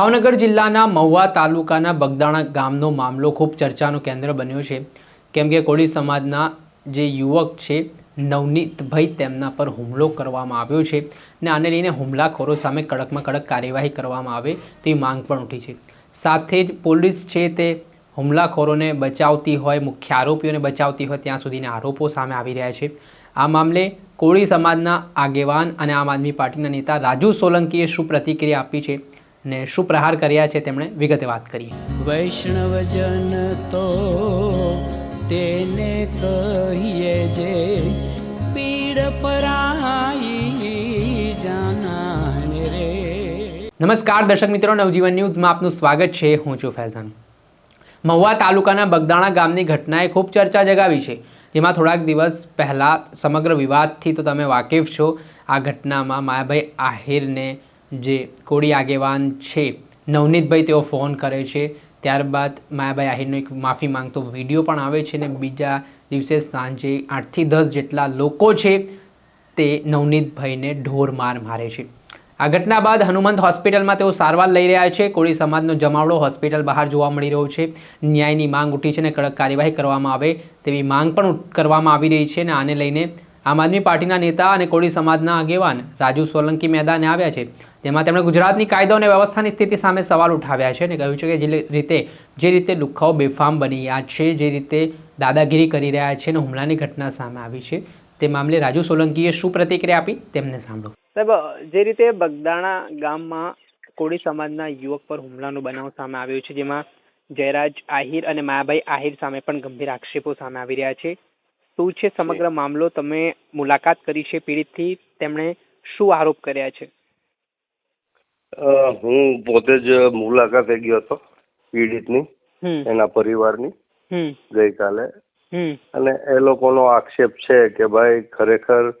ભાવનગર જિલ્લાના મહુવા તાલુકાના બગદાણા ગામનો મામલો ખૂબ ચર્ચાનું કેન્દ્ર બન્યો છે. કેમ કે કોળી સમાજના જે યુવક છે, નવનીતભાઈ તેમના પર હુમલો કરવામાં આવ્યો છે ને આને લઈને હુમલાખોરો સામે કડકમાં કડક કાર્યવાહી કરવામાં આવે તેવી માંગ પણ ઉઠી છે. સાથે જ પોલીસ છે તે હુમલાખોરોને બચાવતી હોય, મુખ્ય આરોપીઓને બચાવતી હોય ત્યાં સુધીના આરોપો સામે આવી રહ્યા છે. આ મામલે કોળી સમાજના આગેવાન અને આમ આદમી પાર્ટીના નેતા રાજુ સોલંકીએ શું પ્રતિક્રિયા આપી છે ને શું પ્રહાર કર્યા છે તેમણે વિગતે વાત કરી વૈષ્ણવજન તો તેને કહીએ જે પીડ પરાઈ જાનાને રે. નમસ્કાર દર્શક મિત્રો નવજીવન ન્યૂઝમાં આપનું સ્વાગત છે. હું છું ફૈઝાન. મહુવા તાલુકાના બગદાણા ગામની ઘટનાએ ખૂબ ચર્ચા જગાવી છે. જેમાં થોડાક દિવસ પહેલાં સમગ્ર વિવાદથી તો તમે વાકેફ છો. આ ઘટનામાં માયાભાઈ આહિરને જે કોળી આગેવાન છે, નવનીતભાઈ તેઓ ફોન કરે છે. ત્યારબાદ માયાભાઈ આહિરનો એક માફી માંગતો વીડિયો પણ આવે છે ને બીજા દિવસે સાંજે આઠથી દસ જેટલા લોકો છે તે નવનીતભાઈને ઢોર માર મારે છે. આ ઘટના બાદ હનુમંત હોસ્પિટલમાં તેઓ સારવાર લઈ રહ્યા છે. કોળી સમાજનો જમાવડો હોસ્પિટલ બહાર જોવા મળી રહ્યો છે. ન્યાયની માંગ ઉઠી છે અને કડક કાર્યવાહી કરવામાં આવે તેવી માંગ પણ કરવામાં આવી રહી છે અને આને લઈને આમ આદમી પાર્ટીના નેતા અને કોળી સમાજના આગેવાન રાજુ સોલંકી મેદાને આવ્યા છે. જેમાં તેમણે ગુજરાતની કાયદો અને વ્યવસ્થાની સ્થિતિ સામે સવાલ ઉઠાવ્યા છે અને કહ્યું છે કે જે રીતે જે રીતે લુખાઓ બેફામ બની ગયા છે, જે રીતે દાદાગીરી કરી રહ્યા છે અને હુમલાની ઘટના સામે આવી છે, તે મામલે રાજુ સોલંકીએ શું પ્રતિક્રિયા આપી તેમને સાંભળો. સાહેબ, જે રીતે બગદાણા ગામમાં કોળી સમાજના યુવક પર હુમલાનો બનાવ સામે આવ્યો છે, જેમાં જયરાજ આહિર અને માયાભાઈ આહિર સામે પણ ગંભીર આક્ષેપો સામે આવી રહ્યા છે. શું છે સમગ્ર મામલો? તમે મુલાકાત કરી છે પીડિતથી. તેમણે શું આરોપ કર્યા છે? હું પોતે જ મુલાકાતે ગયો હતો પીડિતની એના પરિવારની ગઈકાલે. અને એ લોકોનો આક્ષેપ છે કે ભાઈ ખરેખર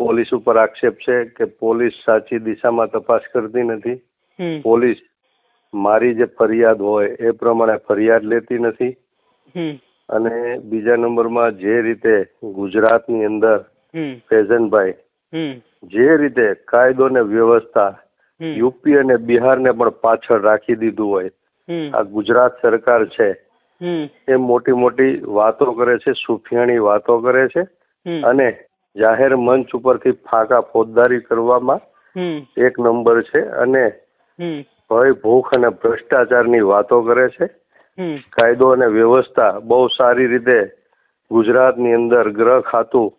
પોલીસ ઉપર આક્ષેપ છે કે પોલીસ સાચી દિશામાં તપાસ કરતી નથી. પોલીસ મારી જે ફરિયાદ હોય એ પ્રમાણે ફરિયાદ લેતી નથી. અને બીજા નંબરમાં જે રીતે ગુજરાતની અંદર ફેઝનભાઈ જે રીતે કાયદો ને વ્યવસ્થા યુપી અને બિહારને પણ પાછળ રાખી દીધું હોય આ ગુજરાત સરકાર છે એ મોટી મોટી વાતો કરે છે સુફિયાણી વાતો કરે છે અને જાહેર મંચ ઉપરથી ફાંકા ફોજદારી કરવામાં એક નંબર છે અને ભય ભૂખ અને ભ્રષ્ટાચારની વાતો કરે છે. કાયદો અને વ્યવસ્થા બહુ સારી રીતે ગુજરાતની અંદર ગ્રહ ખાતું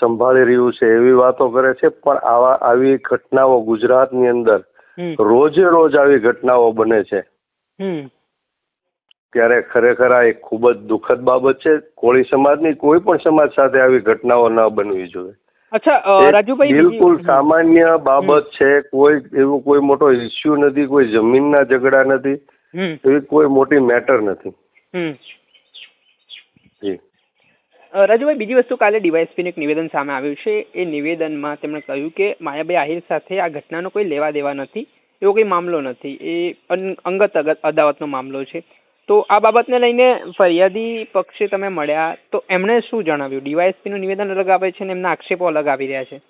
સંભાળી રહ્યું છે એવી વાતો કરે છે પણ આવા આવી ઘટનાઓ ગુજરાતની અંદર રોજે રોજ આવી ઘટનાઓ બને છે. ત્યારે ખરેખર આ એક ખૂબ જ દુઃખદ બાબત છે. કોળી સમાજની કોઈ પણ સમાજ સાથે આવી ઘટનાઓ ન બનવી જોઈએ. અચ્છા રાજુભાઈ બિલકુલ સામાન્ય બાબત છે કોઈ એવું કોઈ મોટો ઇસ્યુ નથી કોઈ જમીનના ઝઘડા નથી એવી કોઈ મોટી મેટર નથી. જી. રાજુભાઈ બીજી વસ્તુ કાલે ડીવાયએસપીનું એક નિવેદન સામે આવ્યું છે. એ નિવેદનમાં તેમણે કહ્યું કે માયાભાઈ આહિર સાથે આ ઘટનાનો કોઈ લેવા દેવા નથી એવો કોઈ મામલો નથી. એ અંગત અગત અદાવતનો મામલો છે. તો આ બાબતને લઈને ફરિયાદી પક્ષે તમે મળ્યા તો એમણે શું જણાવ્યું? ડીવાયએસપીનું નિવેદન અલગ આવે છે ને એમના આક્ષેપો અલગ આવી રહ્યા છે?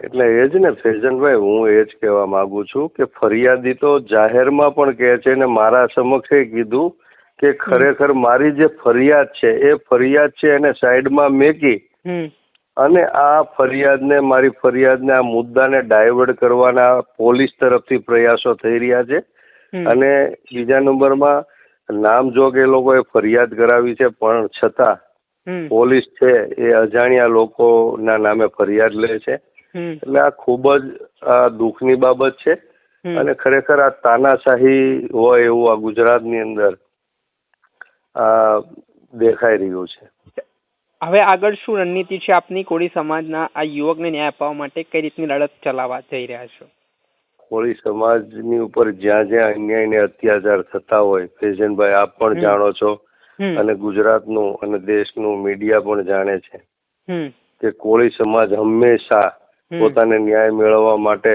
એટલે એ જ ને ફેજનભાઈ હું એ જ કહેવા માંગુ છું કે ફરિયાદી તો જાહેરમાં પણ કહે છે ને મારા સમક્ષે કીધું કે ખરેખર મારી જે ફરિયાદ છે એ ફરિયાદ છે એને સાઈડમાં મેકી અને આ ફરિયાદને મારી ફરિયાદને આ મુદ્દાને ડાયવર્ટ કરવાના પોલીસ તરફથી પ્રયાસો થઈ રહ્યા છે. અને બીજા નંબરમાં નામજોગ એ લોકોએ ફરિયાદ કરાવી છે પણ છતાં પોલીસ છે એ અજાણ્યા લોકોના નામે ફરિયાદ લે છે. એટલે આ ખૂબ જ આ દુઃખની બાબત છે અને ખરેખર આ તાનાશાહી હોય એવું આ ગુજરાતની અંદર આ દેખાઈ રહ્યું છે. હવે આગળ શું રણનીતિ છે? આપની કોળી સમાજના આ યુવકને ન્યાય અપાવવા માટે કઈ રીતની લડત ચલાવવા જઈ રહ્યા છો? કોળી સમાજની ઉપર જ્યાં જ્યાં અન્યાય ને અત્યાચાર થતા હોય ફેઝનભાઈ આપ પણ જાણો છો અને ગુજરાતનું અને દેશનું મીડિયા પણ જાણે છે કે કોળી સમાજ હંમેશા હમ. પોતાને ન્યાય મેળવવા માટે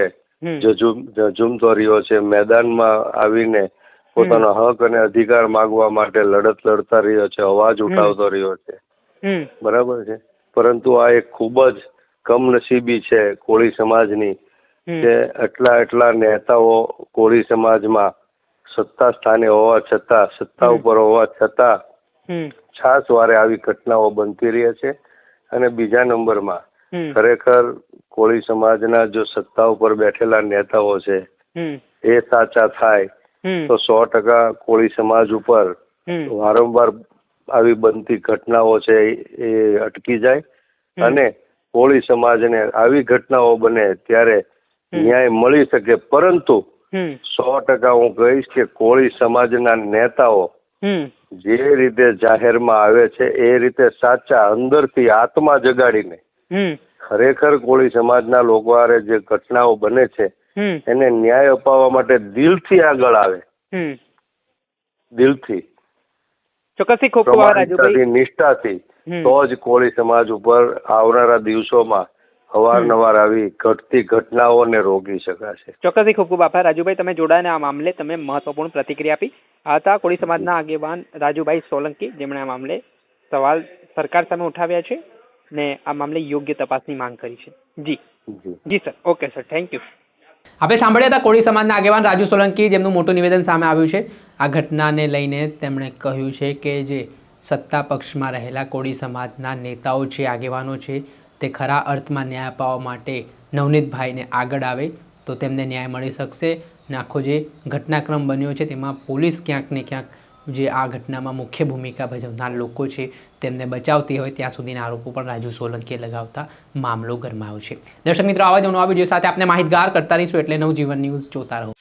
જજુમતો રહ્યો છે. મેદાનમાં આવીને પોતાનો હક અને અધિકાર માગવા માટે લડત લડતા રહ્યો છે અવાજ ઉઠાવતો રહ્યો છે. બરાબર છે? પરંતુ આ એક ખૂબ જ કમનસીબી છે કોળી સમાજની. કે એટલા એટલા નેતાઓ કોળી સમાજમાં સત્તા સ્થાને હોવા છતાં સત્તા ઉપર હોવા છતાં છાસ વારે આવી ઘટનાઓ બનતી રહે છે. અને બીજા નંબરમાં ખરેખર કોળી સમાજના જો સત્તા ઉપર બેઠેલા નેતાઓ છે એ સાચા થાય તો સો ટકા કોળી સમાજ ઉપર વારંવાર આવી બનતી ઘટનાઓ છે એ અટકી જાય. અને કોળી સમાજને આવી ઘટનાઓ બને ત્યારે. ન્યાય મળી શકે પરંતુ સો ટકા હું કહીશ કે કોળી સમાજના નેતાઓ જે રીતે જાહેરમાં આવે છે એ રીતે સાચા અંદરથી આત્મા જગાડીને ખરેખર કોળી સમાજના લોકો આરે જે ઘટનાઓ બને છે એને ન્યાય અપાવવા માટે દિલથી આગળ આવે. દિલથી. ચોક્કસથી નિષ્ઠાથી તો જ કોળી સમાજ ઉપર આવનારા દિવસોમાં અવારનવાર આવી ઘટતી ઘટનાઓને રોકી શકાશે. ચોક્કસથી ખૂબ ખૂબ આભાર. રાજુભાઈ તમે જોડાયા આ મામલે તમે મહત્વપૂર્ણ પ્રતિક્રિયા આપી. આ હતા કોળી સમાજના આગેવાન રાજુભાઈ સોલંકી. જેમણે આ મામલે સવાલ સરકાર સામે ઉઠાવ્યા છે ને આ મામલે યોગ્ય તપાસની માંગ કરી છે. જી. જી. જી sir. Okay sir. Thank you. આપણે સાંભળ્યા હતા કોળી સમાજના આગેવાન રાજુ સોલંકી જેમનું મોટું નિવેદન સામે આવ્યું છે. આ ઘટનાને લઈને તેમણે કહ્યું છે કે જે સત્તા પક્ષમાં રહેલા કોળી સમાજના નેતાઓ છે આગેવાનો છે તે ખરા અર્થમાં ન્યાય અપાવવા માટે નવનીતભાઈને આગળ આવે તો તેમને ન્યાય મળી શકશે. ને આખો જે ઘટનાક્રમ બન્યો છે તેમાં પોલીસ ક્યાંક ને ક્યાંક જે આ ઘટનામાં મુખ્ય ભૂમિકા ભજવનાર લોકો છે તેમને બચાવતી હોય ત્યાં સુધીના આરોપો પણ રાજુ સોલંકીએ લગાવતા મામલો ગરમાયો છે. દર્શક મિત્રો, આવા જ નવા વીડિયો સાથે આપણે માહિતગાર કરતા રહીશું. એટલે નવજીવન ન્યૂઝ જોતા રહો.